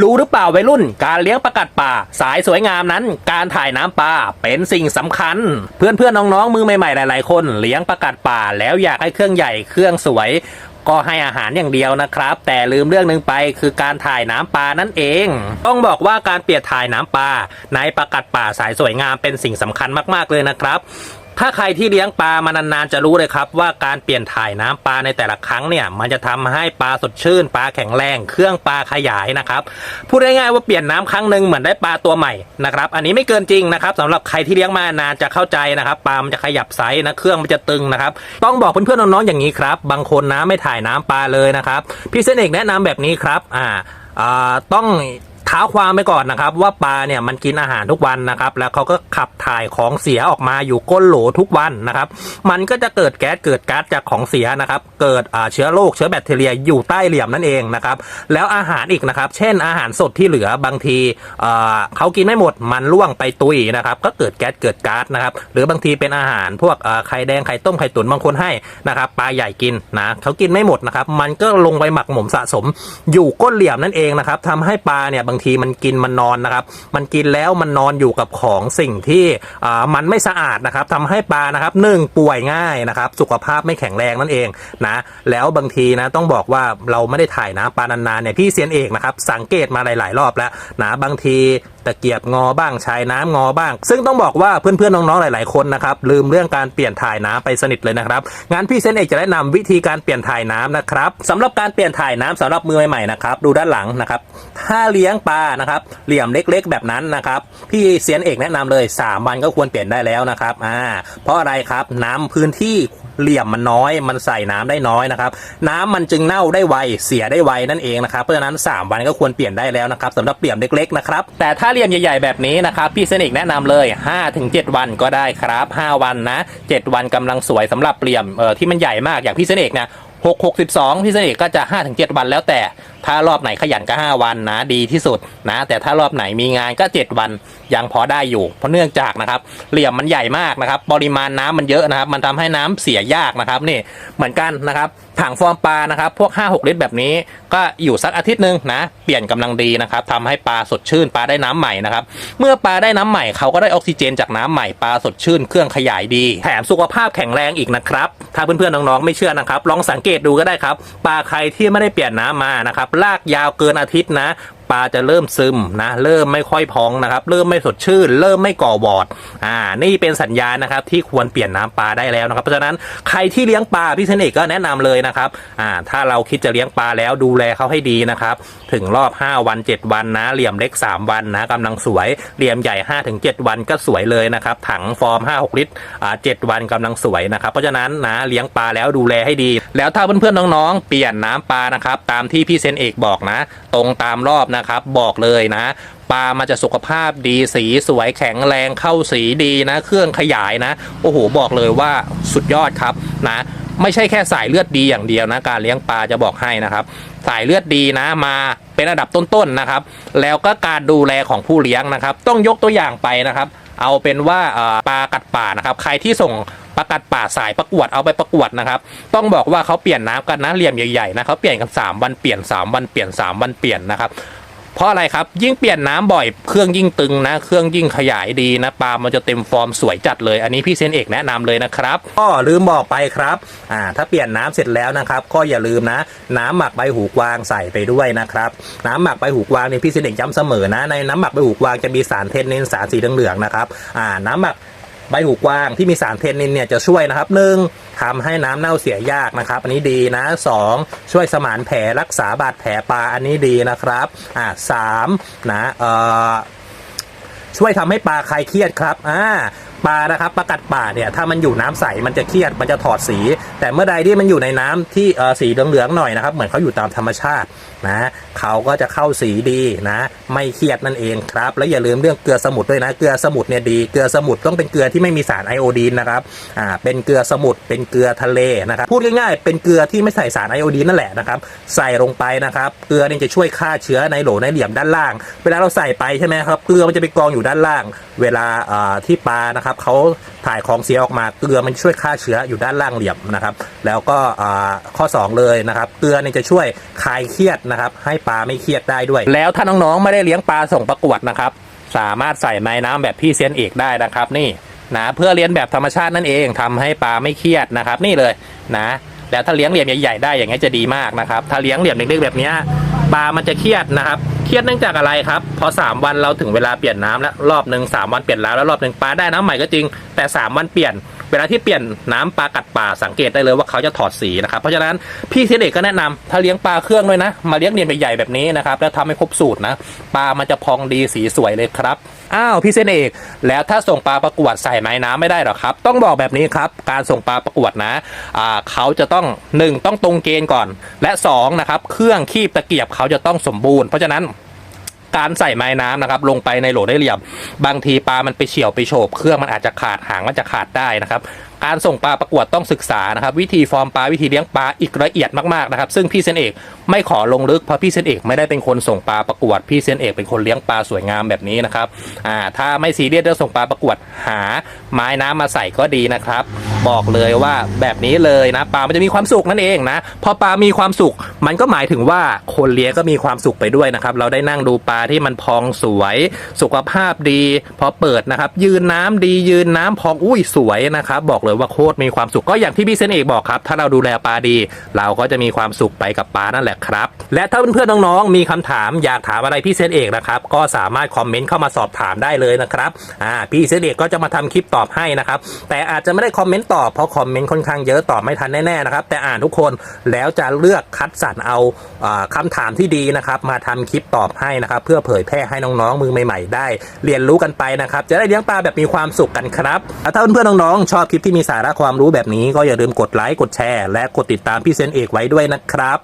รู้หรือเปล่าวัยรุ่น การเลี้ยงปลากัดป่า สายสวยงามนั้น การถ่ายน้ำปลาเป็นสิ่งสำคัญ เพื่อนเพื่อนน้องๆมือใหม่ๆหลายๆคน เลี้ยงปลากัดป่า แล้วอยากให้เครื่องใหญ่เครื่องสวย ก็ให้อาหารอย่างเดียวนะครับ แต่ลืมเรื่องหนึ่งไปคือการถ่ายน้ำปลานั่นเอง ต้องบอกว่าการเปลี่ยนถ่ายน้ำปลาในปลากัดป่าสายสวยงามเป็นสิ่งสำคัญมากๆเลยนะครับ ถ้าใครที่เลี้ยงปลามานานๆจะรู้เลยครับ ว่าการเปลี่ยนถ่ายน้ำปลาในแต่ละครั้งเนี่ยมันจะทำให้ปลาสดชื่นปลาแข็งแรงเครื่องปลาขยายนะครับพูดง่ายๆว่าเปลี่ยนน้ำครั้งหนึ่งเหมือนได้ปลาตัวใหม่นะครับอันนี้ไม่เกินจริงนะครับสำหรับใครที่เลี้ยงมานานจะเข้าใจนะครับปลามันจะขยับไซส์นะเครื่องมันจะตึงนะครับต้องบอกเพื่อนๆน้องๆอย่างนี้ครับบางคนนะไม่ถ่ายน้ำปลาเลยนะครับพี่เซนเอกแนะนำแบบนี้ครับอ่าอ่าต้อง ท้าความไปก่อนนะครับ ว่าปลาเนี่ยมันกินอาหารทุกวันนะครับ แล้วเขาก็ขับถ่ายของเสียออกมาอยู่ก้นโหลทุกวันนะครับ มันก็จะเกิดแก๊สเกิดก๊าซจากของเสียนะครับ เกิดเชื้อโรคเชื้อแบคทีเรียอยู่ใต้เหลี่ยมนั่นเองนะครับ แล้วอาหารอีกนะครับ เช่นอาหารสดที่เหลือบางทีเขากินไม่หมดมันล่วงไปตุยนะครับ ก็เกิดแก๊สเกิดก๊าซนะครับ หรือบางทีเป็นอาหารพวกไข่แดงไข่ต้มไข่ตุ๋นบางคนให้นะครับปลาใหญ่กินนะเขากินไม่หมดนะครับ มันก็ลงไปหมักหมมสะสมอยู่ก้นเหลี่ยมนั่นเองนะครับทำให้ปลาเนี่ยบางทีมันกินมันนอนนะครับ มันกินแล้วมันนอนอยู่กับของสิ่งที่มันไม่สะอาดนะครับทำให้ปลานะครับหนึ่งป่วยง่ายนะครับ สุขภาพไม่แข็งแรงนั่นเองนะแล้วบางทีนะต้องบอกว่าเราไม่ได้ถ่ายน้ำปลานานๆเนี่ยพี่เซียนเอกนะครับสังเกตมาหลาย ๆ รอบแล้วนะบางทีตะเกียบงอบ้างชายน้ำงอบ้าง ซึ่งต้องบอกว่าเพื่อนๆน้องๆหลาย ๆคนนะครับลืมเรื่องการเปลี่ยนถ่ายน้ำไปสนิทเลยนะครับงั้นพี่เซยนเอกจะแนะนำวิธีการเปลี่ยนถ่ายน้ำนะครับสำหรับการเปลี่ยนถ่ายน้ำสำหรับมือใหม่ๆนะครับดูด้านหลังนะครับถ้าเลี้ยงปลานะครับเหลี่ยมเล็กๆ แบบนั้นนะครับพี่เซียนเอกแนะนำเลย 3 วันก็ควรเปลี่ยนได้แล้วนะครับอ่าเพราะอะไรครับน้ำพื้นที่เหลี่ยมมันน้อย มันใส่น้ำได้น้อยนะครับ น้ำมันจึงเน่าได้ไว เสียได้ไวนั่นเองนะครับ เพราะฉะนั้น 3 วันก็ควรเปลี่ยนได้แล้วนะครับสำหรับเหลี่ยมเล็กๆนะครับ แต่ถ้าเหลี่ยมใหญ่ๆแบบนี้นะครับ พี่เซนเอกแนะนำเลย 5-7 วันก็ได้ครับ 5 วันนะ 7 วันกำลังสวยสำหรับเหลี่ยมเอ่อที่มันใหญ่มากอย่างพี่เซนเอกนะ6 6 12พี่เซนเอกก็จะ 5-7 วันแล้วแต่ ถ้ารอบไหนขยันก็ 5 วันนะดีที่สุดนะ แต่ถ้ารอบไหนมีงานก็ 7 วันยังพอได้อยู่ เพราะเนื่องจากนะครับ เหลี่ยมมันใหญ่มากนะครับ ปริมาณน้ำมันเยอะนะครับ มันทำให้น้ำเสียยากนะครับนี่เหมือนกันนะครับถังฟอร์มปลานะครับ พวก 5-6 ลิตรแบบนี้ ก็อยู่สักอาทิตย์หนึ่งนะ เปลี่ยนกำลังดีนะครับทำให้ปลาสดชื่นปลาได้น้ำใหม่นะครับ เมื่อปลาได้น้ำใหม่เขาก็ได้ออกซิเจนจากน้ำใหม่ปลาสดชื่นเครื่องขยายดี แถมสุขภาพแข็งแรงอีกนะครับ ถ้าเพื่อนๆน้องๆไม่เชื่อนะครับ ลองสังเกตดูก็ได้ครับ ปลาใครที่ไม่ได้เปลี่ยนน้ำมานะครับลากยาวเกินอาทิตย์นะ ปลาจะเริ่มซึมนะเริ่มไม่ค่อยพองนะครับ เริ่มไม่สดชื่น เริ่มไม่ก่อวอดอ่านี่เป็นสัญญาณนะครับที่ควรเปลี่ยนน้ำปลาได้แล้วนะครับเพราะฉะนั้นใครที่เลี้ยงปลาพี่เซนเอกก็แนะนำเลยนะครับอ่าถ้าเราคิดจะเลี้ยงปลาแล้วดูแลเขาให้ดีนะครับ ถึงรอบ 5 วัน 7 วันนะเหลี่ยมเล็ก 3 วันนะกำลังสวยเหลี่ยมใหญ่ 5-7 วันก็สวยเลยนะครับถังฟอร์ม 5-6 ลิตรอ่า7วันกำลังสวยนะครับ เพราะฉะนั้นนะเลี้ยงปลาแล้วดูแลให้ดี แล้วถ้าเพื่อนๆน้องๆ เปลี่ยนน้ำปลานะครับตามที่พี่เซนเอกบอกนะ ตรงตามรอบนะครับ บอกเลยนะปลามันจะสุขภาพดีสีสวยแข็งแรงเข้าสีดีนะ เครื่องขยายนะ โอ้โห บอกเลยว่าสุดยอดครับนะไม่ใช่แค่สายเลือดดีอย่างเดียวนะการเลี้ยงปลาจะบอกให้นะครับ สายเลือดดีนะมาเป็นระดับต้นๆนะครับ แล้วก็การดูแลของผู้เลี้ยงนะครับ ต้องยกตัวอย่างไปนะครับ เอาเป็นว่าปลากัดป่านะครับ ใครที่ส่งปลากัดป่าสายประกวดเอาไปประกวดนะครับ ต้องบอกว่าเขาเปลี่ยนน้ำกันนะเหลี่ยมใหญ่ๆนะเขาเปลี่ยนกัน3วันเปลี่ยน 3 วันเปลี่ยน 3 วันเปลี่ยนนะครับ เพราะอะไรครับ ยิ่งเปลี่ยนน้ำบ่อยเครื่องยิ่งตึงนะ เครื่องยิ่งขยายดีนะปลามันจะเต็มฟอร์มสวยจัดเลย อันนี้พี่เซนเอกแนะนำเลยนะครับก็ลืมบอกไปครับอ่าถ้าเปลี่ยนน้ำเสร็จแล้วนะครับ ก็อย่าลืมนะ น้ำหมักใบหูกวางใส่ไปด้วยนะครับ น้ำหมักใบหูกวางเนี่ยพี่เซนเอกย้ำเสมอนะ ในน้ำหมักใบหูกวางจะมีสารเทนเนนสารสีเหลืองๆนะครับอ่าน้ำหมัก ใบหูกว้างที่มีสารเทนนินเนี่ยจะช่วยนะครับหนึ่งทำให้น้ำเน่าเสียยากนะครับ อันนี้ดีนะสองช่วยสมานแผลรักษาบาดแผลปลาอันนี้ดีนะครับอ่าสามนะเอ่อช่วยทำให้ปลาคลายเครียดครับอ่า ปลานะครับปลากัดป่าเนี่ยถ้ามันอยู่น้ำใสมันจะเครียดมันจะถอดสี แต่เมื่อใดที่มันอยู่ในน้ำที่เอ่อสีเหลืองๆหน่อยนะครับ เหมือนเขาอยู่ตามธรรมชาตินะเขาก็จะเข้าสีดีนะ ไม่เครียดนั่นเองครับ แล้วอย่าลืมเรื่องเกลือสมุทรด้วยนะ เกลือสมุทรเนี่ยดีเกลือสมุทรต้องเป็นเกลือที่ไม่มีสารไอโอดีนนะครับอ่าเป็นเกลือสมุทรเป็นเกลือทะเลนะครับพูดง่ายๆ เป็นเกลือที่ไม่ใส่สารไอโอดีนนั่นแหละนะครับ ใส่ลงไปนะครับ เกลือเนี่ยจะช่วยฆ่าเชื้อในโหลในเหลี่ยมด้านล่าง เวลาเราใส่ไปใช่ไหมครับเกลือมันจะไปกองอยู่ด้านล่าง เวลาที่ปลานะครับนะครับเขาถ่ายของเสียออกมาเกลือมันช่วยฆ่าเชื้ออยู่ด้านล่างเหลี่ยมนะครับ แล้วก็ข้อ 2 เลยนะครับเกลือเนี่ยจะช่วยคลายเครียดนะครับ ให้ปลาไม่เครียดได้ด้วย แล้วถ้าน้องๆไม่ได้เลี้ยงปลาส่งประกวดนะครับ สามารถใส่ไม้น้ำแบบพี่เซียนเอกได้นะครับนี่นะเพื่อเลี้ยงแบบธรรมชาตินั่นเองทำให้ปลาไม่เครียดนะครับ นี่เลยนะแล้วถ้าเลี้ยงเหลี่ยมใหญ่ๆได้อย่างนี้ยจะดีมากนะครับถ้าเลี้ยงเหลี่ยมเล็กๆแบบเนี้ย ปลามันจะเครียดนะครับ เครียดเนื่องจากอะไรครับ พอ 3 วันเราถึงเวลาเปลี่ยนน้ำแล้วรอบหนึ่งสามวันเปลี่ยนแล้วแล้วรอบหนึ่งปลาได้น้ำใหม่ก็จริง แต่ 3 วันเปลี่ยน เวลาที่เปลี่ยนน้ำปลากัดปลาสังเกตได้เลยว่าเขาจะถอดสีนะครับ เพราะฉะนั้นพี่เทนเอกก็แนะนำถ้าเลี้ยงปลาเครื่องด้วยนะ มาเลี้ยงเรียนใหญ่แบบนี้นะครับแล้วทำให้ครบสูตรนะ ปลามันจะพองดีสีสวยเลยครับ อ้าวพี่เส้นเอก แล้วถ้าส่งปลาประกวดใส่ไม้น้ำไม่ได้หรอครับ ต้องบอกแบบนี้ครับ การส่งปลาประกวดนะอ่าเขาจะต้อง 1 ต้องตรงเกณฑ์ก่อน และ2นะครับเครื่องคีบตะเกียบเขาจะต้องสมบูรณ์เพราะฉะนั้นการใส่ไม้น้ำนะครับลงไปในโหลได้เหลี่ยม บางทีปลามันไปเฉี่ยวไปโฉบเครื่องมันอาจจะขาดหางมันจะขาดได้นะครับการส่งปลาประกวดต้องศึกษานะครับ วิธีฟอร์มปลาวิธีเลี้ยงปลาอีกละเอียดมากๆนะครับ ซึ่งพี่เซนเอกไม่ขอลงลึกเพราะพี่เซนเอกไม่ได้เป็นคนส่งปลาประกวดพี่เซนเอกเป็นคนเลี้ยงปลาสวยงามแบบนี้นะครับอ่าถ้าไม่ซีเรียสเรื่องส่งปลาประกวดหาไม้น้ำมาใส่ก็ดีนะครับ บอกเลยว่าแบบนี้เลยนะปลามันจะมีความสุขนั่นเองนะพอปลามีความสุข มันก็หมายถึงว่าคนเลี้ยงก็มีความสุขไปด้วยนะครับ เราได้นั่งดูปลาที่มันพองสวย สุขภาพดี พอเปิดนะครับ ยืนน้ำดียืนน้ำพองอุ้ยสวยนะครับ บอกเลยว่าโคตรมีความสุขก็อย่างที่พี่เซนเอกบอกครับ ถ้าเราดูแลปลาดี เราก็จะมีความสุขไปกับปลานั่นแหละครับ และถ้าเพื่อนๆน้องๆมีคำถามอยากถามอะไรพี่เซนเอกนะครับก็สามารถคอมเมนต์เข้ามาสอบถามได้เลยนะครับอ่าพี่เซนเอกก็จะมาทำคลิปตอบให้นะครับแต่อาจจะไม่ได้คอมเมนต์ตอบเพราะคอมเมนต์ค่อนข้างเยอะตอบไม่ทันแน่ๆนะครับ แต่อ่านทุกคนแล้วจะเลือกคัดสรรเอาอ่าคำถามที่ดีนะครับ มาทำคลิปตอบให้นะครับ เพื่อเผยแพร่ให้น้องๆมือใหม่ๆ ได้ เรียนรู้กันไปนะครับ จะได้เลี้ยงปลาแบบมีความสุขกันครับถ้าเพื่อนๆน้องๆชอบคลิปที่มีสาระความรู้แบบนี้ก็อย่าลืมกดไลค์กดแชร์และกดติดตามพี่เซนเอกไว้ด้วยนะครับ